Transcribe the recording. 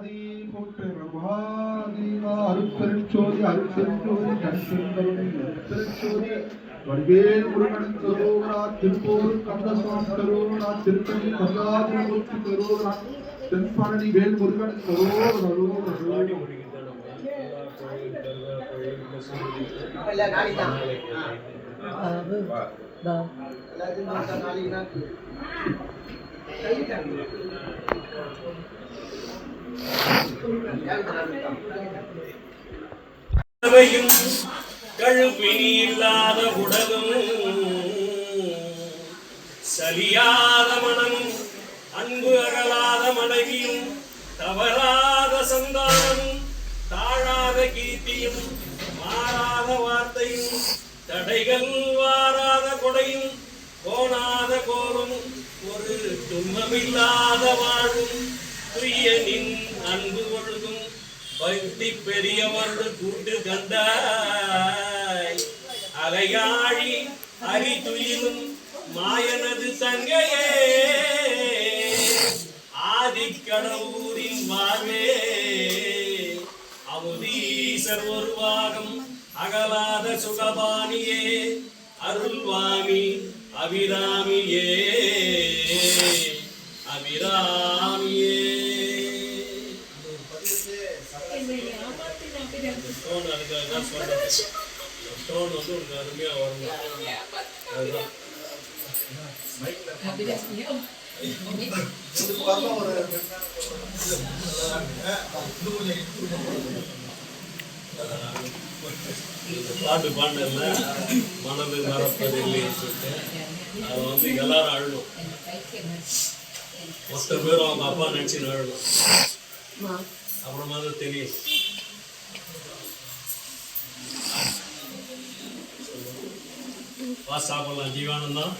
பார்வதிபதி போற்று பிரபாதீவா அருட்பெருஞ்சோதி அருட்பெருஞ்சோதி தனிப்பெருங்கருணை அருட்பெருஞ்சோதி வடிவேல் முருகன் கந்தசுவாமி திருப்பதி தென்பழனி வேல் முருகன் கழுப்பினி இல்லாத உடலும் சரியாத மனம் அன்பு அகலாத மனைவியும் தவறாத சந்தானமும் தாழாத கீர்த்தியும் மாறாத வார்த்தையும் தடைகள் வாராத கொடையும் கோணாத கோலும் ஒரு துன்பமில்லாத வாழும் பிரியனின் அன்பு ஒழுகும் பக்தி பெரியவர்கள் கூட்டு கண்டாய். அலையாழி அரிதுயிலும் மாயனது தங்கையே. ஆதிக்கடவுரின் வாழ்வே அமுதீசர் ஒரு பாகம் அகலாத சுகபாணியே. அருள்வாமி அபிராமியே. அபிராமி ஸ்டோன் வந்து உங்களுக்கு அதுதான் பாட்டு பாண்டல மனது மறப்பதில்லை சொல்லிட்டு அது வந்து எல்லாரும் அழணும் மொத்த பேரும் அவங்க அப்பா நினைச்சு அழணும் அப்புறமா தான் தெரியும் வா சாப்பிடலாம் ஜீவானந்தம்